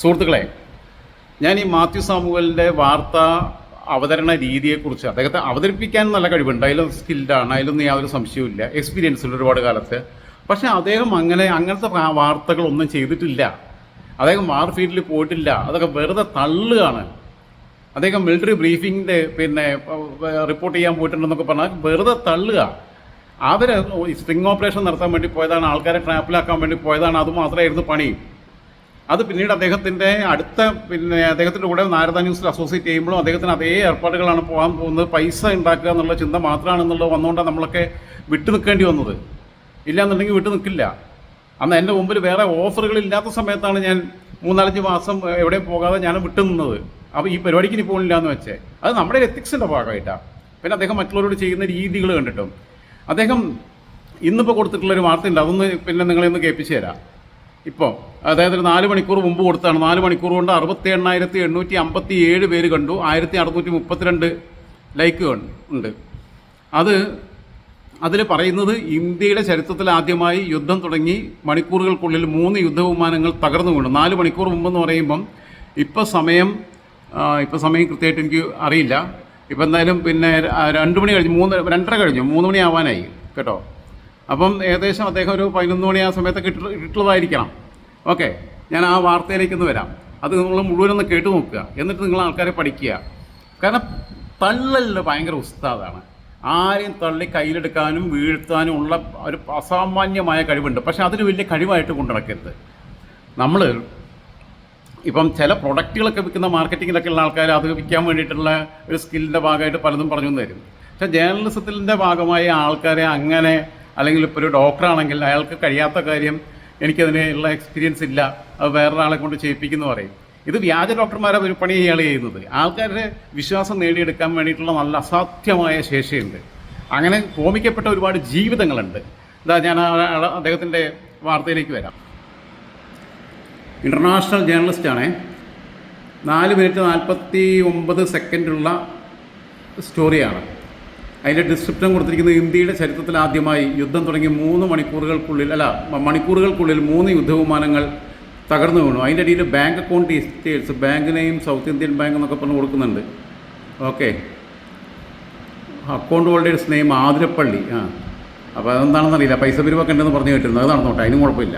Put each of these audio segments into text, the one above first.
സുഹൃത്തുക്കളെ ഞാൻ ഈ മാത്യു സാമുവലിന്റെ വാർത്ത അവതരണ രീതിയെക്കുറിച്ച് അദ്ദേഹത്തെ അവതരിപ്പിക്കാൻ നല്ല കഴിവുണ്ട്. അതിലും സ്കിൽഡാണ് അതിലൊന്നും യാതൊരു സംശയവുമില്ല. എക്സ്പീരിയൻസ് ഉണ്ട് ഒരുപാട് കാലത്ത്. പക്ഷേ അദ്ദേഹം അങ്ങനെ അങ്ങനത്തെ വാർത്തകളൊന്നും ചെയ്തിട്ടില്ല. അദ്ദേഹം വാർ ഫീൽഡിൽ പോയിട്ടില്ല. അതൊക്കെ വെറുതെ തള്ളുകയാണ്. അദ്ദേഹം മിലിറ്ററി ബ്രീഫിങ്ങിന്റെ പിന്നെ റിപ്പോർട്ട് ചെയ്യാൻ പോയിട്ടുണ്ടെന്നൊക്കെ പറഞ്ഞാൽ വെറുതെ തള്ളുക. അവർ സ്ട്രിങ് ഓപ്പറേഷൻ നടത്താൻ വേണ്ടി പോയതാണ്. ആൾക്കാരെ ട്രാപ്പിലാക്കാൻ വേണ്ടി പോയതാണ്. അതുമാത്രമായിരുന്നു പണി. അത് പിന്നീട് അദ്ദേഹത്തിന്റെ അടുത്ത പിന്നെ അദ്ദേഹത്തിന്റെ കൂടെ നാരദ ന്യൂസിൽ അസോസിയേറ്റ് ചെയ്യുമ്പോഴും അദ്ദേഹത്തിന് അതേ ഏർപ്പാടുകളാണ് പോകാൻ പോകുന്നത്. പൈസ ഉണ്ടാക്കുക എന്നുള്ള ചിന്ത മാത്രമാണെന്നുള്ളത് വന്നുകൊണ്ടാണ് നമ്മളൊക്കെ വിട്ടു നിൽക്കേണ്ടി വന്നത്. ഇല്ലാന്നുണ്ടെങ്കിൽ വിട്ടു നിൽക്കില്ല. അന്ന് എന്റെ മുമ്പിൽ വേറെ ഓഫറുകളില്ലാത്ത സമയത്താണ് ഞാൻ മൂന്നാലഞ്ച് മാസം എവിടെ പോകാതെ ഞാൻ വിട്ടു നിന്നത്. അപ്പോൾ ഈ പരിപാടിക്ക് ഇനി പോകണില്ല എന്ന് വെച്ചേ. അത് നമ്മുടെ എത്തിക്സിന്റെ ഭാഗമായിട്ടാണ് പിന്നെ അദ്ദേഹം മറ്റുള്ളവരോട് ചെയ്യുന്ന രീതികൾ കണ്ടിട്ടും. അദ്ദേഹം ഇന്നിപ്പോൾ കൊടുത്തിട്ടുള്ളൊരു വാർത്തയുണ്ട് അതൊന്ന് പിന്നെ നിങ്ങളെ ഒന്ന് കേൾപ്പിച്ചു തരാം. ഇപ്പോൾ അതായത് ഒരു നാല് മണിക്കൂർ മുമ്പ് കൊടുത്താണ്. നാല് മണിക്കൂർ കൊണ്ട് അറുപത്തി എണ്ണായിരത്തി എണ്ണൂറ്റി അമ്പത്തി ഏഴ് പേര് കണ്ടു. ആയിരത്തി അറുന്നൂറ്റി മുപ്പത്തിരണ്ട് ലൈക്ക് ഉണ്ട്. അത് അതിൽ പറയുന്നത് ഇന്ത്യയുടെ ചരിത്രത്തിൽ ആദ്യമായി യുദ്ധം തുടങ്ങി മണിക്കൂറുകൾക്കുള്ളിൽ മൂന്ന് യുദ്ധവിമാനങ്ങൾ തകർന്നു വീണു. നാല് മണിക്കൂർ മുമ്പെന്ന് പറയുമ്പം ഇപ്പോൾ സമയം ഇപ്പോൾ സമയം കൃത്യമായിട്ട് എനിക്ക് അറിയില്ല. ഇപ്പം എന്തായാലും പിന്നെ രണ്ട് മണി കഴിഞ്ഞു മൂന്ന് രണ്ടര കഴിഞ്ഞു. മൂന്ന് മണി ആവാനായി കേട്ടോ. അപ്പം ഏകദേശം അദ്ദേഹം ഒരു പതിനൊന്ന് മണി ആ സമയത്തൊക്കെ ഇട്ട് ഇട്ടുള്ളതായിരിക്കണം ഓക്കെ ഞാൻ ആ വാർത്തയിലേക്കൊന്ന് വരാം. അത് നിങ്ങൾ മുഴുവനൊന്ന് കേട്ട് നോക്കുക. എന്നിട്ട് നിങ്ങൾ ആൾക്കാരെ പഠിക്കുക. കാരണം തള്ളലിന് ഭയങ്കര ഉസ്താദാണ്. ആരെയും തള്ളി കയ്യിലെടുക്കാനും വീഴ്ത്താനും ഉള്ള ഒരു അസാമാന്യമായ കഴിവുണ്ട്. പക്ഷെ അതിന് വലിയ കഴിവായിട്ട് കൊണ്ടു നടക്കരുത്. നമ്മൾ ഇപ്പം ചില പ്രൊഡക്റ്റുകളൊക്കെ വിൽക്കുന്ന മാർക്കറ്റിങ്ങിലൊക്കെ ഉള്ള ആൾക്കാർ അത് വിൽക്കാൻ വേണ്ടിയിട്ടുള്ള ഒരു സ്കില്ലിന്റെ ഭാഗമായിട്ട് പലതും പറഞ്ഞു തരും പക്ഷേ ജേർണലിസത്തിന്റെ ഭാഗമായ ആൾക്കാരെ അങ്ങനെ അല്ലെങ്കിൽ ഇപ്പോൾ ഒരു ഡോക്ടറാണെങ്കിൽ അയാൾക്ക് കഴിയാത്ത കാര്യം എനിക്കതിനുള്ള എക്സ്പീരിയൻസ് ഇല്ല. അത് വേറൊരാളെ കൊണ്ട് ചെയ്യിപ്പിക്കുന്നു പറയും. ഇത് വ്യാജ ഡോക്ടർമാരെ ഒരു പണി ഇയാൾ ചെയ്യുന്നത്. ആൾക്കാരുടെ വിശ്വാസം നേടിയെടുക്കാൻ വേണ്ടിയിട്ടുള്ള നല്ല അസാധ്യമായ ശേഷിയുണ്ട്. അങ്ങനെ ഹോമിക്കപ്പെട്ട ഒരുപാട് ജീവിതങ്ങളുണ്ട്. ഇതാ ഞാൻ അദ്ദേഹത്തിന്റെ വാർത്തയിലേക്ക് വരാം. ഇന്റർനാഷണൽ ജേർണലിസ്റ്റാണേ നാല് മിനിറ്റ് നാൽപ്പത്തി ഒമ്പത് സെക്കൻഡുള്ള സ്റ്റോറിയാണ് അതിന്റെ ഡിസ്ക്രിപ്ഷൻ കൊടുത്തിരിക്കുന്നത് ഇന്ത്യയുടെ ചരിത്രത്തിൽ ആദ്യമായി യുദ്ധം തുടങ്ങി മൂന്ന് മണിക്കൂറുകൾക്കുള്ളിൽ അല്ല മണിക്കൂറുകൾക്കുള്ളിൽ മൂന്ന് യുദ്ധവിമാനങ്ങൾ തകർന്നു വീണു. അതിന്റെ ഇടയിൽ bank account details bank name South Indian bank എന്നൊക്കെ പറഞ്ഞ് കൊടുക്കുന്നുണ്ട്. Okay account holders name Athirappilly. ആ. അപ്പോൾ അതെന്താണെന്ന് അറിയില്ല. പൈസ പിരിവൊക്കെ ഉണ്ടെന്ന് പറഞ്ഞു കേട്ടിരുന്നു. അത് നടന്നോട്ടെ അതിനും കുഴപ്പമില്ല.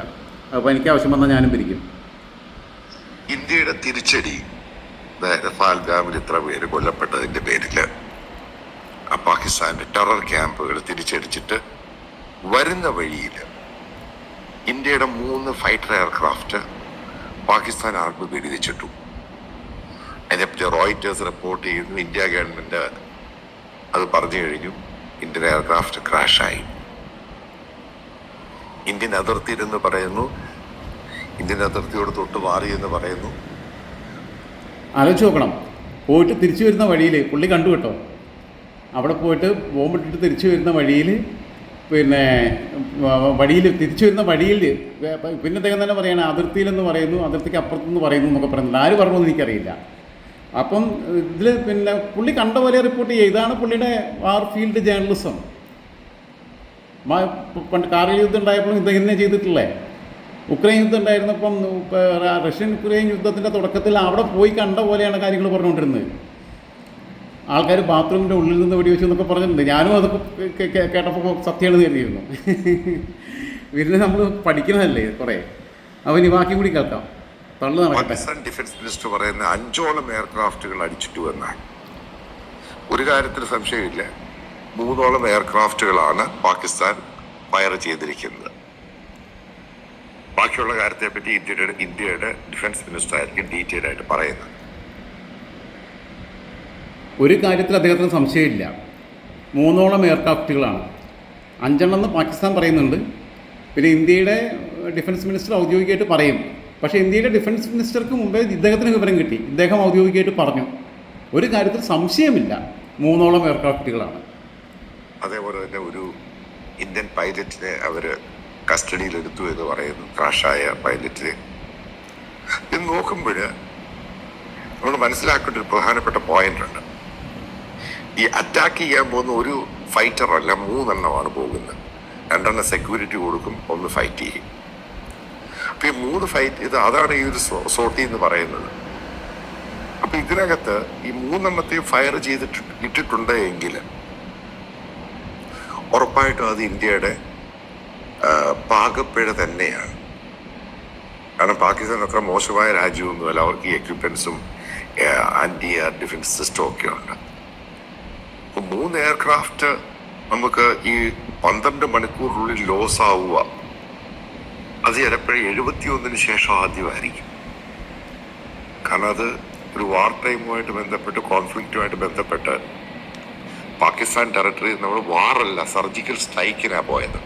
അപ്പോൾ എനിക്ക് ആവശ്യം വന്നാൽ ഞാനും പിരിക്കും. ഇന്ത്യയുടെ തിരിച്ചടി അതായത് ഫാൽഗാമിൽ ഇത്ര പേര് കൊല്ലപ്പെട്ടതിന്റെ പേരിൽ പാകിസ്ഥാന്റെ ടെറർ ക്യാമ്പുകൾ തിരിച്ചടിച്ചിട്ട് വരുന്ന വഴിയിൽ ഇന്ത്യയുടെ മൂന്ന് ഫൈറ്റർ എയർക്രാഫ്റ്റ് പാകിസ്ഥാൻ ആർമി വെടിവെച്ചിട്ടു. അതിനെപ്പറ്റി റോയിറ്റേഴ്സ് റിപ്പോർട്ട് ചെയ്യുന്നു. ഇന്ത്യ ഗവൺമെന്റ് അത് പറഞ്ഞു കഴിഞ്ഞു. Indian aircraft ക്രാഷായി. ഇന്ത്യൻ അതിർത്തി എന്ന് പറയുന്നു. ഇന്ത്യൻ അതിർത്തിയോട് തൊട്ട് മാറി എന്ന് പറയുന്നു. ആലോചിച്ച് നോക്കണം. പോയിട്ട് തിരിച്ചു വരുന്ന വഴിയിൽ പുള്ളി കണ്ടു കേട്ടോ. അവിടെ പോയിട്ട് ബോംബിട്ടിട്ട് തിരിച്ചു വരുന്ന വഴിയിൽ പിന്നെ വഴിയിൽ തിരിച്ചു വരുന്ന വഴിയിൽ പിന്നെ അദ്ദേഹം തന്നെ പറയുകയാണ് അതിർത്തിയിലെന്ന് പറയുന്നു അതിർത്തിക്ക് അപ്പുറത്തുനിന്ന് പറയുന്നു എന്നൊക്കെ പറയുന്നത് ആര് പറഞ്ഞു എനിക്കറിയില്ല. അപ്പം ഇതിൽ പിന്നെ പുള്ളി കണ്ട പോലെ റിപ്പോർട്ട് ചെയ്യുക. ഇതാണ് പുള്ളിയുടെ വാർ ഫീൽഡ് ജേർണലിസം. പണ്ട് കാർഗിൽ യുദ്ധം ഉണ്ടായപ്പോഴും ഇദ്ദേഹം തന്നെ ചെയ്തിട്ടില്ലേ ഉക്രൈൻ യുദ്ധം ഉണ്ടായിരുന്നപ്പം റഷ്യൻ ഉക്രൈൻ യുദ്ധത്തിന്റെ തുടക്കത്തിൽ അവിടെ പോയി കണ്ട പോലെയാണ് കാര്യങ്ങൾ പറഞ്ഞുകൊണ്ടിരുന്നത്. ആൾക്കാർ ബാത്റൂമിന്റെ ഉള്ളിൽ നിന്ന് വെടിവെച്ചു എന്നൊക്കെ പറഞ്ഞിട്ടുണ്ട്. ഞാനും അത് കേട്ടപ്പോൾ സത്യമാണെന്ന് കരുതിയിരുന്നു. പിന്നെ നമ്മൾ പഠിക്കുന്നതല്ലേ കുറേ. അവൻ ബാക്കി കൂടി കേൾക്കാം. തള്ളു നടക്കട്ടെ. ഡിഫൻസ് മിനിസ്റ്റർ പറയുന്ന അഞ്ചോളം എയർക്രാഫ്റ്റുകൾ അടിച്ചിട്ടു എന്നാണ്. ഒരു കാര്യത്തിൽ സംശയമില്ല. മൂന്നോളം എയർക്രാഫ്റ്റുകളാണ് പാകിസ്ഥാൻ ഫയർ ചെയ്തിരിക്കുന്നത്. ബാക്കിയുള്ള കാര്യത്തെ പറ്റി ഇന്ത്യയുടെ ഇന്ത്യയുടെ ഡിഫൻസ് മിനിസ്റ്റർ ആയിരിക്കും ഡീറ്റെയിൽ ആയിട്ട് പറയുന്നത്. ഒരു കാര്യത്തിൽ അദ്ദേഹത്തിന് സംശയമില്ല. മൂന്നോളം എയർക്രാഫ്റ്റുകളാണ്. അഞ്ചെണ്ണം എന്ന് പാകിസ്ഥാൻ പറയുന്നുണ്ട്. പിന്നെ ഇന്ത്യയുടെ ഡിഫൻസ് മിനിസ്റ്റർ ഔദ്യോഗികമായിട്ട് പറയും. പക്ഷേ ഇന്ത്യയുടെ ഡിഫൻസ് മിനിസ്റ്റർക്ക് മുമ്പേ ഇദ്ദേഹത്തിന് വിവരം കിട്ടി. ഇദ്ദേഹം ഔദ്യോഗികമായിട്ട് പറഞ്ഞു. ഒരു കാര്യത്തിൽ സംശയമില്ല. മൂന്നോളം എയർക്രാഫ്റ്റുകളാണ്. അതേപോലെ തന്നെ ഒരു ഇന്ത്യൻ പൈലറ്റിനെ അവർ കസ്റ്റഡിയിലെടുത്തു എന്ന് പറയുന്നു. ക്രാഷായ പൈലറ്റിനെ. ഇത് നോക്കുമ്പോൾ നമ്മൾ മനസ്സിലാക്കേണ്ട ഒരു പ്രധാനപ്പെട്ട പോയിന്റ് ഉണ്ട്. ഈ അറ്റാക്ക് ചെയ്യാൻ പോകുന്ന ഒരു ഫൈറ്റർ അല്ല മൂന്നെണ്ണമാണ് പോകുന്നത്. രണ്ടെണ്ണം സെക്യൂരിറ്റി കൊടുക്കും ഒന്ന് ഫൈറ്റ് ചെയ്യും. അപ്പൊ ഈ മൂന്ന് ഫൈറ്റ് ഇത് അതാണ് ഈ ഒരു സോട്ടി എന്ന് പറയുന്നത്. അപ്പൊ ഇതിനകത്ത് ഈ മൂന്നെണ്ണത്തെയും ഫയർ ചെയ്തിട്ട് ഇട്ടിട്ടുണ്ട് എങ്കിൽ ഉറപ്പായിട്ടും അത് ഇന്ത്യയുടെ പാകപ്പിഴ തന്നെയാണ്. കാരണം പാകിസ്ഥാൻ അത്ര മോശമായ രാജ്യമൊന്നുമല്ല അവർക്ക് ഈ എക്യുപ്മെന്റ്സും ആന്റി എയർ ഡിഫൻസ് സിസ്റ്റം ഒക്കെ ഉണ്ട്. മൂന്ന് എയർക്രാഫ്റ്റ് നമുക്ക് ഈ പന്ത്രണ്ട് മണിക്കൂറിനുള്ളിൽ ലോസ് ആവുക. അത് ചിലപ്പോഴും എഴുപത്തിയൊന്നിന് ശേഷം ആദ്യമായിരിക്കും. കാരണം അത് ഒരു വാർ ടൈമുമായിട്ട് ബന്ധപ്പെട്ട് കോൺഫ്ലിക്റ്റുമായിട്ട് ബന്ധപ്പെട്ട് പാകിസ്ഥാൻ ടെറിട്ടറി നമ്മൾ വാറല്ല സർജിക്കൽ സ്ട്രൈക്കിനാ പോയത്.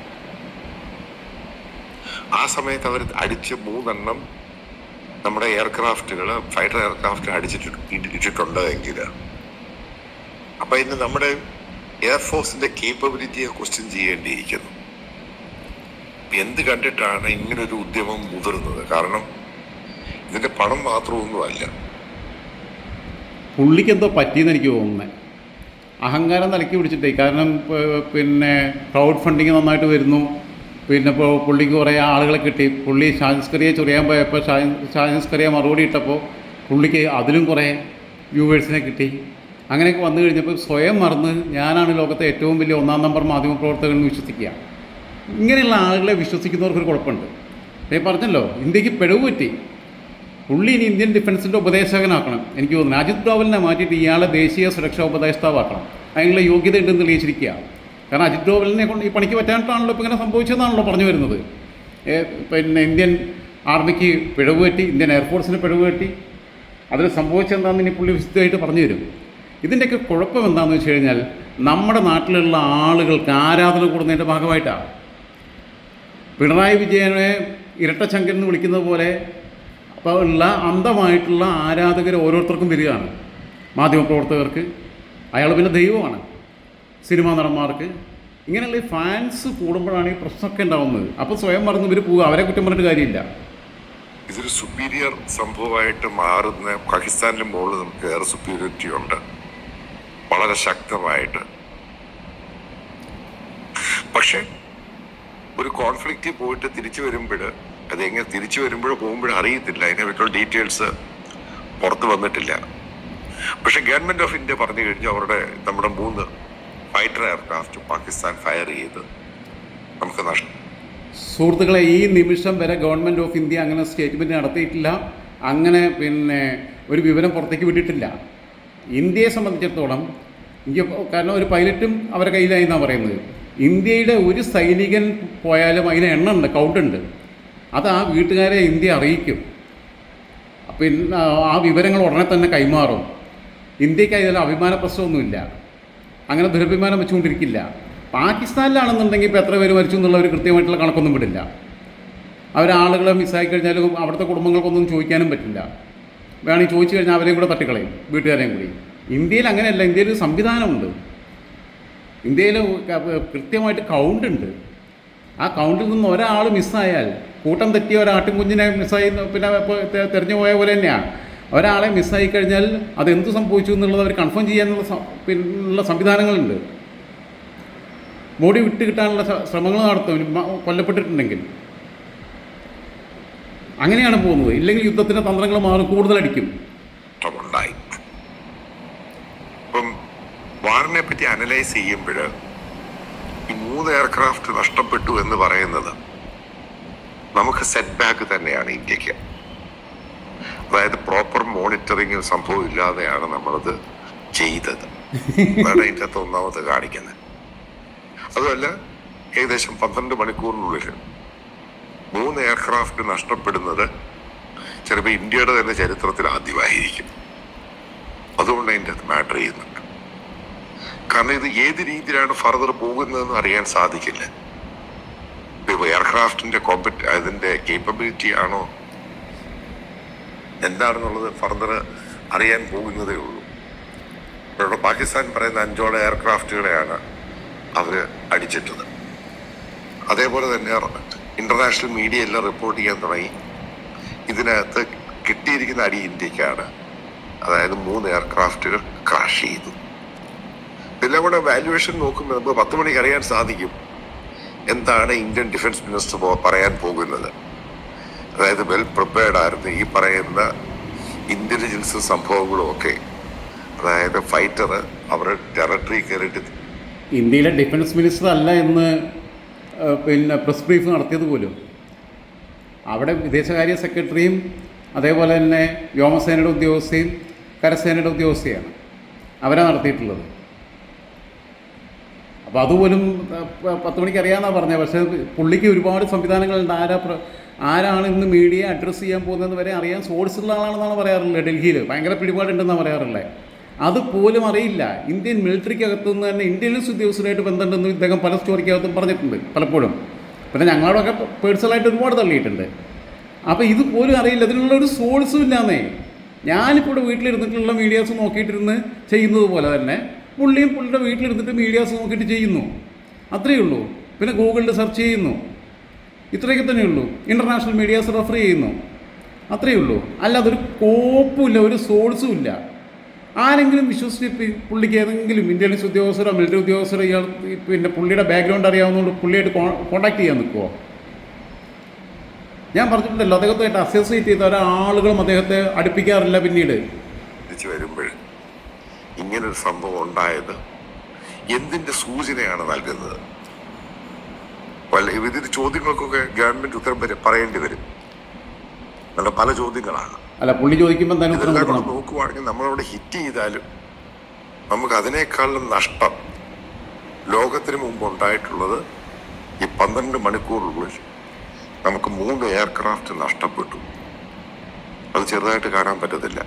ആ സമയത്ത് അവർ അടിച്ച് മൂന്നെണ്ണം നമ്മുടെ എയർക്രാഫ്റ്റുകൾ ഫൈറ്റർ എയർക്രാഫ്റ്റ് അടിച്ചിട്ട് ഇട്ടി- ഇട്ടിട്ടുണ്ട് എങ്കിൽ അപ്പൊ ഇന്ന് നമ്മുടെ എയർഫോഴ്സിന്റെ കേപ്പബിലിറ്റിയെ ക്വസ്റ്റ്യൻ ചെയ്യേണ്ടിയിരിക്കുന്നു. എന്ത് കണ്ടിട്ടാണ് ഇങ്ങനെ ഒരു ഉദ്യമം മുതിർന്നത്? കാരണം ഇതിന്റെ പണം മാത്രമൊന്നുമല്ല. പുള്ളിക്ക് എന്തോ പറ്റിയെന്ന് എനിക്ക് തോന്നുന്നത് അഹങ്കാരം നിലക്കി പിടിച്ചിട്ടേ. കാരണം പിന്നെ ക്രൗഡ് ഫണ്ടിങ് നന്നായിട്ട് വരുന്നു. പിന്നെ ഇപ്പോൾ പുള്ളിക്ക് കുറേ ആളുകളെ കിട്ടി. പുള്ളി ഷാജസ്കറിയെ ചൊറിയാൻ പോയപ്പോൾ ഷാജസ്കറിയെ മറുപടി ഇട്ടപ്പോൾ പുള്ളിക്ക് അതിലും കുറേ വ്യൂവേഴ്സിനെ കിട്ടി. അങ്ങനെയൊക്കെ വന്നു കഴിഞ്ഞപ്പോൾ സ്വയം മറന്ന് ഞാനാണ് ലോകത്തെ ഏറ്റവും വലിയ ഒന്നാം നമ്പർ മാധ്യമപ്രവർത്തകൻ എന്ന് വിശ്വസിക്കുക. ഇങ്ങനെയുള്ള ആളുകളെ വിശ്വസിക്കുന്നവർക്കൊരു കുഴപ്പമുണ്ട്. ഞാൻ പറഞ്ഞല്ലോ ഇന്ത്യയ്ക്ക് പിഴവ് പറ്റി. പുള്ളി ഇനി ഇന്ത്യൻ ഡിഫൻസിന്റെ ഉപദേശകനാക്കണം. എനിക്ക് തോന്നുന്നു. അജിത് ഡോവലിനെ മാറ്റിയിട്ട് ഇയാളെ ദേശീയ സുരക്ഷാ ഉപദേഷ്ടാവാക്കണം. അതിനുള്ള യോഗ്യത ഉണ്ടെന്ന് തെളിയിച്ചിരിക്കുക. കാരണം അജിത് ഡോവലിനെ കൊണ്ട് ഈ പണിക്ക് പറ്റാനായിട്ടാണല്ലോ ഇപ്പോൾ ഇങ്ങനെ സംഭവിച്ചതെന്നാണല്ലോ പറഞ്ഞു വരുന്നത്. പിന്നെ ഇന്ത്യൻ ആർമിക്ക് പിഴവ് പറ്റി ഇന്ത്യൻ എയർഫോഴ്സിന് പിഴവ് പറ്റി. അതിൽ സംഭവിച്ചെന്താണെന്ന് ഇനി പുള്ളി വിശദമായിട്ട് പറഞ്ഞു തരും. ഇതിന്റെയൊക്കെ കുഴപ്പം എന്താണെന്ന് വെച്ച് കഴിഞ്ഞാൽ നമ്മുടെ നാട്ടിലുള്ള ആളുകൾക്ക് ആരാധന കൂടുന്നതിന്റെ ഭാഗമായിട്ടാണ് പിണറായി വിജയനെ ഇരട്ടശങ്കൻ എന്ന് വിളിക്കുന്നത് പോലെ അപ്പോൾ ഉള്ള അന്ധമായിട്ടുള്ള ആരാധകർ ഓരോരുത്തർക്കും വരികയാണ്. മാധ്യമപ്രവർത്തകർക്ക് അയാൾ പിന്നെ ദൈവമാണ് സിനിമാ നടന്മാർക്ക്. ഇങ്ങനെയുള്ള ഈ ഫാൻസ് കൂടുമ്പോഴാണ് ഈ പ്രശ്നമൊക്കെ ഉണ്ടാവുന്നത്. അപ്പോൾ സ്വയം മറന്ന് ഇവർ പോവുക അവരെ കുറ്റം പറഞ്ഞിട്ട് കാര്യമില്ല. ഇതൊരു സുപ്പീരിയർ സംഭവമായിട്ട് മാറുന്ന പാകിസ്ഥാനിലും മുകളിൽ നമുക്ക് ഏറെ സുപ്പീരിയറിറ്റി ഉണ്ട്. വളരെ ശക്തമായിട്ട്. പക്ഷെ ഒരു കോൺഫ്ലിക്റ്റ് പോയിട്ട് തിരിച്ചു വരുമ്പോൾ എങ്ങനെ തിരിച്ചു വരുമ്പോഴോ പോകുമ്പോഴോ അറിയത്തില്ല. അതിനെ പറ്റിയുള്ള ഡീറ്റെയിൽസ് പുറത്ത് വന്നിട്ടില്ല. പക്ഷെ ഗവൺമെന്റ് ഓഫ് ഇന്ത്യ പറഞ്ഞു കഴിഞ്ഞാൽ അവരുടെ നമ്മുടെ മൂന്ന് ഫൈറ്റർ എയർക്രാഫ്റ്റ് പാകിസ്ഥാൻ ഫയർ ചെയ്ത് നമുക്ക് നഷ്ടം. സുഹൃത്തുക്കളെ ഈ നിമിഷം വരെ ഗവൺമെന്റ് ഓഫ് ഇന്ത്യ അങ്ങനെ സ്റ്റേറ്റ്മെന്റ് നടത്തിയിട്ടില്ല. അങ്ങനെ പിന്നെ ഒരു വിവരം പുറത്തേക്ക് വിട്ടിട്ടില്ല. ഇന്ത്യയെ സംബന്ധിച്ചിടത്തോളം ഇന്ത്യ കാരണം ഒരു പൈലറ്റും അവരുടെ കയ്യിലായി എന്നാണ് പറയുന്നത്. ഇന്ത്യയുടെ ഒരു സൈനികൻ പോയാലും അതിന് എണ്ണ ഉണ്ട് കൗണ്ടുണ്ട്. അത് ആ വീട്ടുകാരെ ഇന്ത്യ അറിയിക്കും. പിന്നെ ആ വിവരങ്ങൾ ഉടനെ തന്നെ കൈമാറും. ഇന്ത്യയ്ക്ക് അതിൽ അഭിമാന പ്രശ്നമൊന്നുമില്ല. അങ്ങനെ ദുരഭിമാനം വെച്ചുകൊണ്ടിരിക്കില്ല. പാകിസ്ഥാനിലാണെന്നുണ്ടെങ്കിൽ ഇപ്പോൾ എത്ര പേര് മരിച്ചു എന്നുള്ള ഒരു കൃത്യമായിട്ടുള്ള കണക്കൊന്നും വിടില്ല. അവരാളുകളെ മിസ്സായി കഴിഞ്ഞാലും അവിടുത്തെ കുടുംബങ്ങൾക്കൊന്നും ചോദിക്കാനും പറ്റില്ല. വേണമെങ്കിൽ ചോദിച്ചു കഴിഞ്ഞാൽ അവരെയും കൂടെ തട്ടിക്കളയും വീട്ടുകാരെയും കൂടി. ഇന്ത്യയിൽ അങ്ങനെയല്ല ഇന്ത്യയിൽ ഒരു സംവിധാനമുണ്ട്. ഇന്ത്യയിൽ കൃത്യമായിട്ട് കൗണ്ട് ഉണ്ട്. ആ കൗണ്ടിൽ നിന്ന് ഒരാൾ മിസ്സായാൽ കൂട്ടം തെറ്റിയ ഒരാട്ടും കുഞ്ഞിനെ മിസ്സായി പിന്നെ തെരഞ്ഞു പോയ പോലെ തന്നെയാണ് ഒരാളെ മിസ്സായി കഴിഞ്ഞാൽ അത് എന്ത് സംഭവിച്ചു എന്നുള്ളത് അവർ കൺഫേം ചെയ്യാനുള്ള പിന്നുള്ള സംവിധാനങ്ങളുണ്ട്. ബോഡി വിട്ട് കിട്ടാനുള്ള ശ്രമങ്ങൾ നടത്തും കൊല്ലപ്പെട്ടിട്ടുണ്ടെങ്കിൽ. അങ്ങനെയാണ് പോകുന്നത്. ഇല്ലെങ്കിൽ യുദ്ധത്തിന്റെ തന്ത്രങ്ങൾ മാറും കൂടുതലടിക്കും ഉണ്ടായി അപ്പം വാറിനെ പറ്റി അനലൈസ് ചെയ്യുമ്പോൾ ഈ മൂന്ന് എയർക്രാഫ്റ്റ് നഷ്ടപ്പെട്ടു എന്ന് പറയുന്നത് നമുക്ക് സെറ്റ് ബാക്ക് തന്നെയാണ് ഇന്ത്യയ്ക്ക്. അതായത് പ്രോപ്പർ മോണിറ്ററിങ് സംഭവം ഇല്ലാതെയാണ് നമ്മളത് ചെയ്തത്. അതാണ് ഇതിന്റെ അകത്ത് ഒന്നാമത് കാണിക്കുന്നത്. അതുമല്ല ഏകദേശം പന്ത്രണ്ട് മണിക്കൂറിനുള്ളിൽ മൂന്ന് എയർക്രാഫ്റ്റ് നഷ്ടപ്പെടുന്നത് ചിലപ്പോൾ ഇന്ത്യയുടെ തന്നെ ചരിത്രത്തിൽ ആദ്യമായിരിക്കും. അതുകൊണ്ട് അതിന്റെ അത് മാറ്റർ ചെയ്യുന്നുണ്ട് കാരണം ഇത് ഏത് രീതിയിലാണ് ഫർദർ പോകുന്നതെന്ന് അറിയാൻ സാധിക്കില്ല. എയർക്രാഫ്റ്റിന്റെ കോമ്പറ്റ് അതിന്റെ കേപ്പബിലിറ്റി ആണോ? എന്താണെന്നുള്ളത് ഫർദർ അറിയാൻ പോകുന്നതേ ഉള്ളൂ. ഇവിടെ പാകിസ്ഥാൻ പറയുന്ന അഞ്ചോളം എയർക്രാഫ്റ്റുകളെയാണ് അവർ അടിച്ചിട്ടത്. അതേപോലെ തന്നെ ഇന്റർനാഷണൽ മീഡിയ എല്ലാം റിപ്പോർട്ട് ചെയ്യാൻ തുടങ്ങി. ഇതിനകത്ത് കിട്ടിയിരിക്കുന്ന അടി ഇന്ത്യക്കാണ്. അതായത് മൂന്ന് എയർക്രാഫ്റ്റുകൾ ക്രാഷ് ചെയ്തു. ഇതെല്ലാം കൂടെ വാല്യുവേഷൻ നോക്കുമ്പോൾ നമുക്ക് പത്ത് മണിക്ക് അറിയാൻ സാധിക്കും. എന്താണ് ഇന്ത്യൻ ഡിഫൻസ് മിനിസ്റ്റർ പറയാൻ പോകുന്നത്? അതായത് വെൽ പ്രിപ്പയർഡ് ആയിരുന്നു. ഈ പറയുന്ന ഇന്റലിജൻസ് സംഭവങ്ങളും ഒക്കെ. അതായത് ഫൈറ്റർ അവരുടെ ടെറട്ടറി കയറിയിട്ട് ഇന്ത്യയിലെ ഡിഫൻസ് മിനിസ്റ്റർ അല്ല എന്ന് പിന്നെ പ്രസ് ബ്രീഫ് നടത്തിയത് പോലും. അവിടെ വിദേശകാര്യ സെക്രട്ടറിയും അതേപോലെ തന്നെ വ്യോമസേനയുടെ ഉദ്യോഗസ്ഥയും കരസേനയുടെ ഉദ്യോഗസ്ഥയാണ് അവരാണ് നടത്തിയിട്ടുള്ളത്. അപ്പോൾ അതുപോലും പത്ത് മണിക്ക് അറിയാമെന്നാണ് പറഞ്ഞത് പക്ഷേ പുള്ളിക്ക് ഒരുപാട് സംവിധാനങ്ങളുണ്ട്. ആരാ ആരാണ് ഇന്ന് മീഡിയ അഡ്രസ്സ് ചെയ്യാൻ പോകുന്നത് വരെ അറിയാൻ സോഴ്സ് ഉള്ള ആളാണെന്നാണ് പറയാറുള്ളത് ഡൽഹിയിൽ ഭയങ്കര പിടിപാടുണ്ടെന്നാണ് പറയാറുള്ളത് അതുപോലും അറിയില്ല. ഇന്ത്യൻ മിലിറ്ററിക്കകത്തു നിന്ന് തന്നെ ഇന്റലിജൻസ് ഉദ്യോഗസ്ഥരുമായിട്ട് ബന്ധമുണ്ടെന്ന് ഇദ്ദേഹം പല സ്റ്റോറിക്കകത്തും പറഞ്ഞിട്ടുണ്ട് പലപ്പോഴും. പിന്നെ ഞങ്ങളോടൊക്കെ പേഴ്സണലായിട്ട് ഒരുപാട് തള്ളിയിട്ടുണ്ട്. അപ്പോൾ ഇതുപോലും അറിയില്ല. അതിനുള്ള ഒരു സോഴ്സും ഇല്ലാന്നേ. ഞാനിപ്പോൾ ഇവിടെ വീട്ടിലിരുന്നിട്ടുള്ള മീഡിയാസ് നോക്കിയിട്ടിരുന്ന് ചെയ്യുന്നത് പോലെ തന്നെ പുള്ളിയും പുള്ളിയുടെ വീട്ടിലിരുന്നിട്ട് മീഡിയാസ് നോക്കിയിട്ട് ചെയ്യുന്നു. അത്രയേ ഉള്ളൂ. പിന്നെ ഗൂഗിളിൽ സെർച്ച് ചെയ്യുന്നു. ഇത്രയൊക്കെ തന്നെ ഉള്ളൂ. ഇന്റർനാഷണൽ മീഡിയാസ് റെഫർ ചെയ്യുന്നു. അത്രയേ ഉള്ളൂ. അല്ലാതെ ഒരു കോപ്പുമില്ല ഒരു സോഴ്സും ഇല്ല. ആരെങ്കിലും വിശ്വസിച്ച് പുള്ളിക്ക് ഏതെങ്കിലും ഇന്റലിജൻസ് ഉദ്യോഗസ്ഥരോ മിലിറ്ററി ഉദ്യോഗസ്ഥരോ ഇയാൾ പിന്നെ പുള്ളിയുടെ ബാക്ക്ഗ്രൗണ്ട് അറിയാവുന്നതുകൊണ്ട് പുള്ളിയായിട്ട് കോൺടാക്ട് ചെയ്യാൻ നിൽക്കുമോ ഞാൻ പറഞ്ഞിട്ടുണ്ടല്ലോ അദ്ദേഹത്തുമായിട്ട് അസോസിയേറ്റ് ചെയ്ത ഒരാളുകളും അദ്ദേഹത്തെ അടുപ്പിക്കാറില്ല പിന്നീട്. വരുമ്പോൾ ഇങ്ങനൊരു സംഭവം ഉണ്ടായത് എന്തിന്റെ സൂചനയാണ് നൽകുന്നത്? ഇതിന്റെ ചോദ്യങ്ങൾക്കൊക്കെ ഗവൺമെന്റ് ഉത്തരം വരെ പറയേണ്ടി വരും. നല്ല പല ചോദ്യങ്ങളാണ്. അല്ല പുള്ളി ചോദിക്കുമ്പോൾ തന്നെ നോക്കുവാണെങ്കിൽ നമ്മളവിടെ ഹിറ്റ് ചെയ്താലും നമുക്ക് അതിനേക്കാളും നഷ്ടം ലോകത്തിന് മുമ്പ് ഉണ്ടായിട്ടുള്ളത് ഈ പന്ത്രണ്ട് മണിക്കൂറിനുള്ളിൽ നമുക്ക് മൂന്ന് എയർക്രാഫ്റ്റ് നഷ്ടപ്പെട്ടു. അത് ചെറുതായിട്ട് കാണാൻ പറ്റത്തില്ല.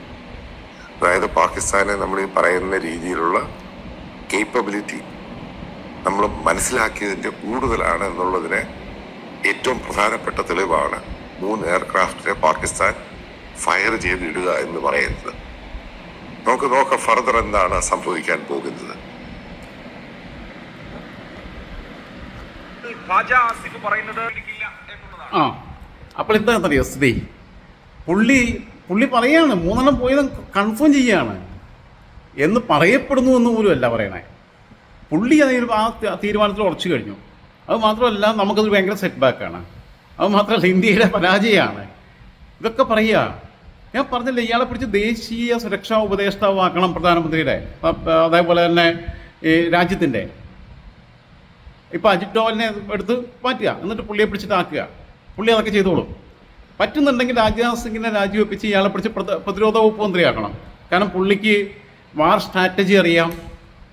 അതായത് പാകിസ്ഥാനെ നമ്മൾ ഈ പറയുന്ന രീതിയിലുള്ള കേപ്പബിലിറ്റി നമ്മൾ മനസ്സിലാക്കിയതിന്റെ കൂടുതലാണ് എന്നുള്ളതിന് ഏറ്റവും പ്രധാനപ്പെട്ട തെളിവാണ് മൂന്ന് എയർക്രാഫ്റ്റിനെ പാകിസ്ഥാൻ ഫയർ ചെയ്തിടുക എന്ന് പറയുന്നത്. നമുക്ക് നോക്കാം ഫർദർ എന്താണ് സംഭവിക്കാൻ പോകുന്നത്. അപ്പോൾ എന്താണെന്നറിയോ സ്ഥിതി? പുള്ളി പുള്ളി പറയാണ് മൂന്നെണ്ണം പോയത് കൺഫേം ചെയ്യാണ്. എന്ന് പറയപ്പെടുന്നു എന്ന് പോലും അല്ല പറയണേ. പുള്ളി അതിൽ ആ തീരുമാനത്തിൽ ഉറച്ചു കഴിഞ്ഞു. അത് മാത്രമല്ല നമുക്കത് ഭയങ്കര സെറ്റ് ബാക്കാണ് അത് മാത്രമല്ല ഇന്ത്യയുടെ പരാജയമാണ്. ഇതൊക്കെ പറയുക. ഞാൻ പറഞ്ഞില്ല ഇയാളെ പിടിച്ച് ദേശീയ സുരക്ഷാ ഉപദേഷ്ടാവാക്കണം പ്രധാനമന്ത്രിയുടെ അതേപോലെ തന്നെ ഈ രാജ്യത്തിന്റെ ഇപ്പം അജിത് ഡോവലിനെ എടുത്ത് മാറ്റുക എന്നിട്ട് പുള്ളിയെ പിടിച്ചിട്ട് ആക്കുക പുള്ളി അതൊക്കെ ചെയ്തോളും. പറ്റുന്നുണ്ടെങ്കിൽ രാജ്നാഥ് സിംഗിനെ രാജിവെപ്പിച്ച് ഇയാളെ പിടിച്ച് പ്രത- പ്രതിരോധ വകുപ്പ് മന്ത്രിയാക്കണം. കാരണം പുള്ളിക്ക് വാർ സ്ട്രാറ്റജി അറിയാം.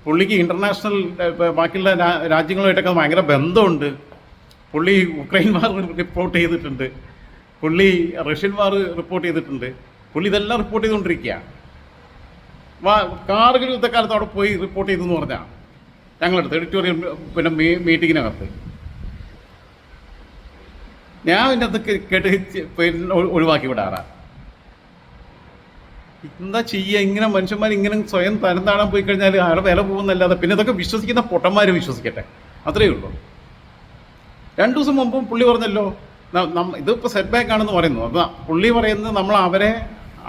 പുള്ളിക്ക് ഇന്റർനാഷണൽ ബാക്കിയുള്ള രാജ്യങ്ങളുമായിട്ടൊക്കെ ഭയങ്കര ബന്ധമുണ്ട്. പുള്ളി ഉക്രൈൻ വാർ റിപ്പോർട്ട് ചെയ്തിട്ടുണ്ട്. പുള്ളി റഷ്യൻ വാർ റിപ്പോർട്ട് ചെയ്തിട്ടുണ്ട്. പുള്ളി ഇതെല്ലാം റിപ്പോർട്ട് ചെയ്തുകൊണ്ടിരിക്കുകയാണ് കാർഗിൽ യുദ്ധക്കാലത്ത് അവിടെ പോയി റിപ്പോർട്ട് ചെയ്തെന്ന് പറഞ്ഞാൽ ഞങ്ങളെടുത്ത് എഡിറ്റോറിയൽ പിന്നെ മീ മീറ്റിങ്ങിനകത്ത്. ഞാൻ എന്റെ അത് കേട്ട് ഒഴിവാക്കി വിടാറാ. എന്താ ചെയ്യുക ഇങ്ങനെ മനുഷ്യന്മാർ ഇങ്ങനെ സ്വയം തരം താഴാൻ പോയി കഴിഞ്ഞാൽ ആരുടെ വില പോകുന്നല്ലാതെ പിന്നെ ഇതൊക്കെ വിശ്വസിക്കുന്ന പൊട്ടന്മാർ വിശ്വസിക്കട്ടെ. അത്രയേ ഉള്ളൂ. രണ്ടു ദിവസം മുമ്പും പുള്ളി പറഞ്ഞല്ലോ ഇതിപ്പോൾ സെറ്റ് ബാക്ക് ആണെന്ന് പറയുന്നു. അത് പുള്ളി പറയുന്നത് നമ്മൾ അവരെ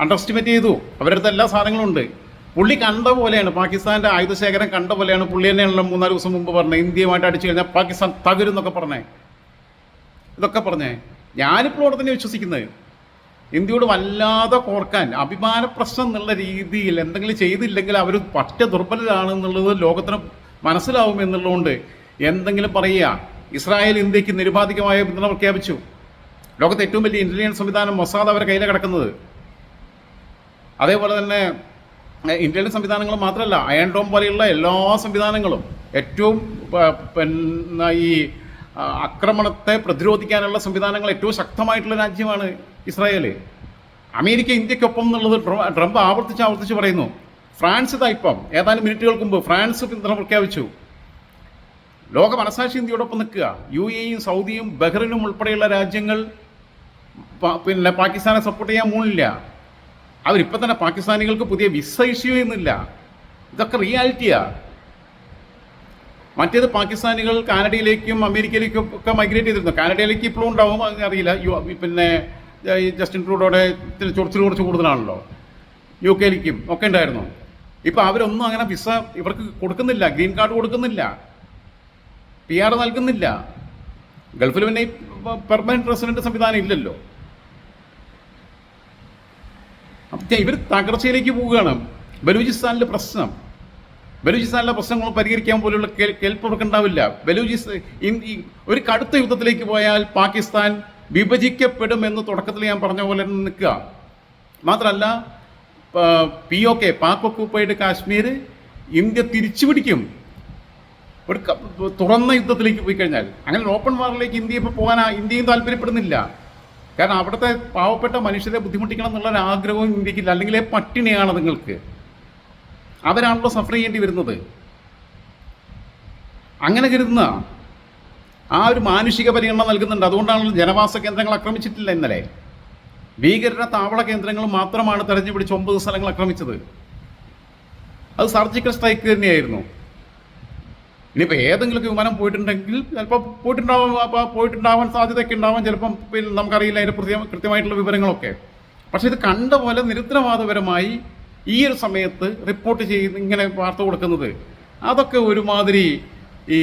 അണ്ടർ എസ്റ്റിമേറ്റ് ചെയ്തു. അവരുടെ അടുത്ത് എല്ലാ സാധനങ്ങളും ഉണ്ട്. പുള്ളി കണ്ട പോലെയാണ് പാകിസ്ഥാന്റെ ആയുധശേഖരം കണ്ട പോലെയാണ് പുള്ളി തന്നെയാണല്ലോ മൂന്നാൽ ദിവസം മുമ്പ് പറഞ്ഞത്. ഇന്ത്യയുമായിട്ട് അടിച്ചു കഴിഞ്ഞാൽ പാകിസ്ഥാൻ തകരുന്നൊക്കെ പറഞ്ഞേ ഇതൊക്കെ പറഞ്ഞേ. ഞാനിപ്പോൾ അവിടെ തന്നെ വിശ്വസിക്കുന്നത്. ഇന്ത്യയോട് വല്ലാതെ കോർക്കാൻ അഭിമാന പ്രശ്നം എന്നുള്ള രീതിയിൽ എന്തെങ്കിലും ചെയ്തില്ലെങ്കിൽ അവർ പറ്റ ദുർബലരാണ് എന്നുള്ളത് ലോകത്തിന് മനസ്സിലാവും എന്നുള്ളതുകൊണ്ട് എന്തെങ്കിലും പറയുക. ഇസ്രായേൽ ഇന്ത്യയ്ക്ക് നിരുപാധികമായ പിന്തുണ പ്രഖ്യാപിച്ചു. ലോകത്തെ ഏറ്റവും വലിയ ഇന്റലിജൻസ് സംവിധാനം മൊസാദ് അവരെ കയ്യിലാണ് കിടക്കുന്നത്. അതേപോലെ തന്നെ ഇന്റലിജൻസ് സംവിധാനങ്ങൾ മാത്രമല്ല അയൺ ഡോം പോലെയുള്ള എല്ലാ സംവിധാനങ്ങളും ഏറ്റവും പിന്നെ ഈ ആക്രമണത്തെ പ്രതിരോധിക്കാനുള്ള സംവിധാനങ്ങൾ ഏറ്റവും ശക്തമായിട്ടുള്ള രാജ്യമാണ് ഇസ്രായേൽ അമേരിക്ക ഇന്ത്യക്കൊപ്പം എന്നുള്ളത് ട്രംപ് ആവർത്തിച്ച് ആവർത്തിച്ച് പറയുന്നു. ഫ്രാൻസ് ഇതാ ഏതാനും മിനിറ്റുകൾക്ക് മുമ്പ് ഫ്രാൻസ് പിന്തുണ പ്രഖ്യാപിച്ചു. ലോക മനസാക്ഷി ഇന്ത്യയോടൊപ്പം നിൽക്കുക. യു എയും സൗദിയും ബഹ്റിനും ഉൾപ്പെടെയുള്ള രാജ്യങ്ങൾ പിന്നെ പാകിസ്ഥാനെ സപ്പോർട്ട് ചെയ്യാൻ മൂന്നില്ല അവരിപ്പം തന്നെ പാകിസ്ഥാനികൾക്ക് പുതിയ വിസ ഇഷ്യൂ ചെയ്യുന്നില്ല ഇതൊക്കെ റിയാലിറ്റിയാ മറ്റേത് പാകിസ്ഥാനികൾ കാനഡയിലേക്കും അമേരിക്കയിലേക്കും ഒക്കെ മൈഗ്രേറ്റ് ചെയ്തിരുന്നു. കാനഡയിലേക്ക് ഇപ്പോഴും ഉണ്ടാവും അറിയില്ല. യു പിന്നെ ഈ ജസ്റ്റിൻ ട്രൂഡോടെ ചൊറിച്ചിൽ കുറച്ച് കൂടുതലാണല്ലോ. യു കെയിലേക്കും ഒക്കെ ഉണ്ടായിരുന്നു. ഇപ്പം അവരൊന്നും അങ്ങനെ വിസ ഇവർക്ക് കൊടുക്കുന്നില്ല. ഗ്രീൻ കാർഡ് കൊടുക്കുന്നില്ല. പി ആർ നൽകുന്നില്ല. ഗൾഫിൽ പിന്നെ പെർമനന്റ് റെസിഡന്റ് സംവിധാനം ഇല്ലല്ലോ. ഇവർ തകർച്ചയിലേക്ക് പോവുകയാണ്. ബലൂചിസ്ഥാനിലെ പ്രശ്നം. ബലൂചിസ്ഥാനിലെ പ്രശ്നങ്ങൾ പരിഹരിക്കാൻ പോലുള്ള കെൽപ്പ് അവർക്കുണ്ടാവില്ല ബലൂചിസ് ഒരു കടുത്ത യുദ്ധത്തിലേക്ക് പോയാൽ പാകിസ്ഥാൻ വിഭജിക്കപ്പെടുമെന്ന് തുടക്കത്തിൽ ഞാൻ പറഞ്ഞ പോലെ നിൽക്കുക. മാത്രമല്ല P O K Pak occupied Kashmir India തിരിച്ചു പിടിക്കും ഒരു തുറന്ന യുദ്ധത്തിലേക്ക് പോയി കഴിഞ്ഞാൽ. അങ്ങനെ ഓപ്പൺ വാറിലേക്ക് ഇന്ത്യ ഇപ്പോൾ പോകാൻ ഇന്ത്യയും താല്പര്യപ്പെടുന്നില്ല. കാരണം അവിടുത്തെ പാവപ്പെട്ട മനുഷ്യരെ ബുദ്ധിമുട്ടിക്കണം എന്നുള്ള ആഗ്രഹവും ഇന്ത്യക്കില്ല. അല്ലെങ്കിൽ പട്ടിണിയാണ് നിങ്ങൾക്ക്. അവരാണല്ലോ സഫർ ചെയ്യേണ്ടി വരുന്നത്. അങ്ങനെ കരുതുന്ന ആ ഒരു മാനുഷിക പരിഗണന നൽകുന്നുണ്ട്. അതുകൊണ്ടാണല്ലോ ജനവാസ കേന്ദ്രങ്ങൾ ആക്രമിച്ചിട്ടില്ല ഇന്നലെ. ഭീകരരുടെ താവള കേന്ദ്രങ്ങൾ മാത്രമാണ് തെരഞ്ഞു പിടിച്ച് ഒമ്പത് സ്ഥലങ്ങൾ ആക്രമിച്ചത്. അത് സർജിക്കൽ സ്ട്രൈക്ക് തന്നെയായിരുന്നു. ഇനിയിപ്പോൾ ഏതെങ്കിലുമൊക്കെ വിമാനം പോയിട്ടുണ്ടെങ്കിൽ ചിലപ്പോൾ പോയിട്ടുണ്ടാവാൻ പോയിട്ടുണ്ടാവാൻ സാധ്യതയൊക്കെ ഉണ്ടാവാൻ ചിലപ്പം പിന്നെ നമുക്കറിയില്ല അതിന്റെ കൃത്യ കൃത്യമായിട്ടുള്ള വിവരങ്ങളൊക്കെ. പക്ഷേ ഇത് കണ്ട പോലെ നിരുത്തരവാദപരമായി ഈ ഒരു സമയത്ത് റിപ്പോർട്ട് ചെയ്യുന്ന ഇങ്ങനെ വാർത്ത കൊടുക്കുന്നത്. അതൊക്കെ ഒരുമാതിരി ഈ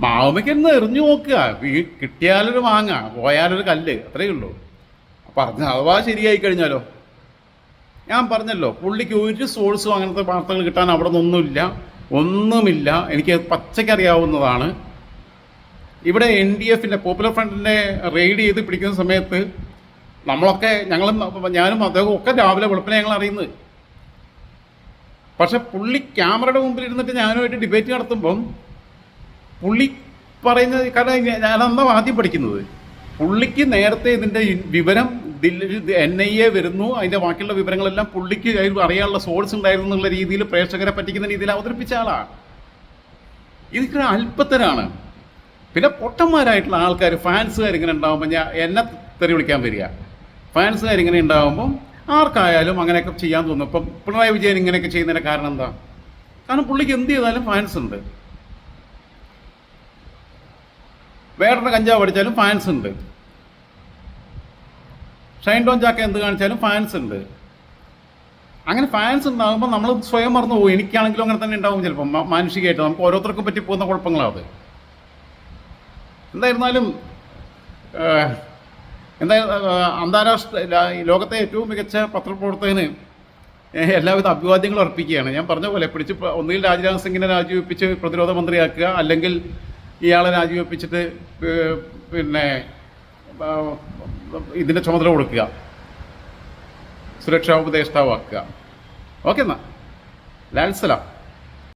മാവുമയ്ക്കൊന്ന് എറിഞ്ഞു നോക്കുക. ഈ കിട്ടിയാലൊരു മാങ്ങ പോയാലൊരു കല്ല് അത്രയേ ഉള്ളൂ. പറഞ്ഞ അഥവാ ശരിയായി കഴിഞ്ഞാലോ? ഞാൻ പറഞ്ഞല്ലോ പുള്ളിക്ക് ഒരു സോഴ്സും അങ്ങനത്തെ വാർത്തകൾ കിട്ടാൻ അവിടെ നിന്നൊന്നുമില്ല. ഒന്നുമില്ല. എനിക്ക് പച്ചക്കറിയാവുന്നതാണ് ഇവിടെ എൻ ഡി എഫിന്റെ പോപ്പുലർ ഫ്രണ്ടിനെ റെയ്ഡ് ചെയ്ത് പിടിക്കുന്ന സമയത്ത് നമ്മളൊക്കെ ഞങ്ങളും ഞാനും അദ്ദേഹവും ഒക്കെ രാവിലെ വെളുപ്പിനെ ഞങ്ങൾ അറിയുന്നത് പക്ഷെ പുള്ളി ക്യാമറയുടെ മുമ്പിൽ ഇരുന്നിട്ട് ഞാനുമായിട്ട് ഡിബേറ്റ് നടത്തുമ്പം പുള്ളി പറയുന്നത് കാരണം ഞാൻ അന്നാ ആദ്യം പഠിക്കുന്നത്. പുള്ളിക്ക് നേരത്തെ ഇതിന്റെ വിവരം എൻ ഐ എ വരുന്നു. അതിന്റെ ബാക്കിയുള്ള വിവരങ്ങളെല്ലാം പുള്ളിക്ക് അറിയാനുള്ള സോഴ്സ് ഉണ്ടായിരുന്നു എന്നുള്ള രീതിയിൽ പ്രേക്ഷകരെ പറ്റിക്കുന്ന രീതിയിൽ അവതരിപ്പിച്ച ആളാണ് ഇതൊക്കെ അല്പത്തരാണ്. പിന്നെ പൊട്ടന്മാരായിട്ടുള്ള ആൾക്കാർ ഫാൻസുകാർ ഇങ്ങനെ ഉണ്ടാകുമ്പോൾ ഞാൻ എന്നെ തെറി വിളിക്കാൻ വരിക. ഫാൻസുകാർ ഇങ്ങനെ ഉണ്ടാകുമ്പം ആർക്കായാലും അങ്ങനെയൊക്കെ ചെയ്യാൻ തോന്നും. ഇപ്പം പിണറായി വിജയൻ ഇങ്ങനെയൊക്കെ ചെയ്യുന്നതിന്റെ കാരണം എന്താ? കാരണം പുള്ളിക്ക് എന്ത് ചെയ്താലും ഫാൻസ് ഉണ്ട്. വേറൊരു കഞ്ചാവ് അടിച്ചാലും ഫാൻസ് ഉണ്ട്. ഷൈൻ ഡോൺ ചാക്ക എന്ത് കാണിച്ചാലും ഫാൻസ് ഉണ്ട്. അങ്ങനെ ഫാൻസ് ഉണ്ടാകുമ്പോൾ നമ്മൾ സ്വയം മറന്നു പോകും. എനിക്കാണെങ്കിലും അങ്ങനെ തന്നെ ഉണ്ടാവും ചിലപ്പോൾ മാനുഷികമായിട്ട് നമുക്ക് ഓരോരുത്തർക്കും പറ്റി പോകുന്ന കുഴപ്പങ്ങളാണ് അത്. എന്തായിരുന്നാലും എന്താ അന്താരാഷ്ട്ര ലോകത്തെ ഏറ്റവും മികച്ച പത്രപ്രവർത്തകന് എല്ലാവിധ അഭിവാദ്യങ്ങളും അർപ്പിക്കുകയാണ്. ഞാൻ പറഞ്ഞ പോലെ പിടിച്ച് ഒന്നുകിൽ രാജ്നാഥ് സിംഗിനെ രാജിവെപ്പിച്ച് പ്രതിരോധ മന്ത്രിയാക്കുക അല്ലെങ്കിൽ ഇയാളെ രാജിവെപ്പിച്ചിട്ട് പിന്നെ ഇതിന്റെ ചുമതല കൊടുക്കുക. സുരക്ഷാ ഉപദേഷ്ടാവാക്കുക. ഓക്കെ എന്നാ. ലാൽസലാം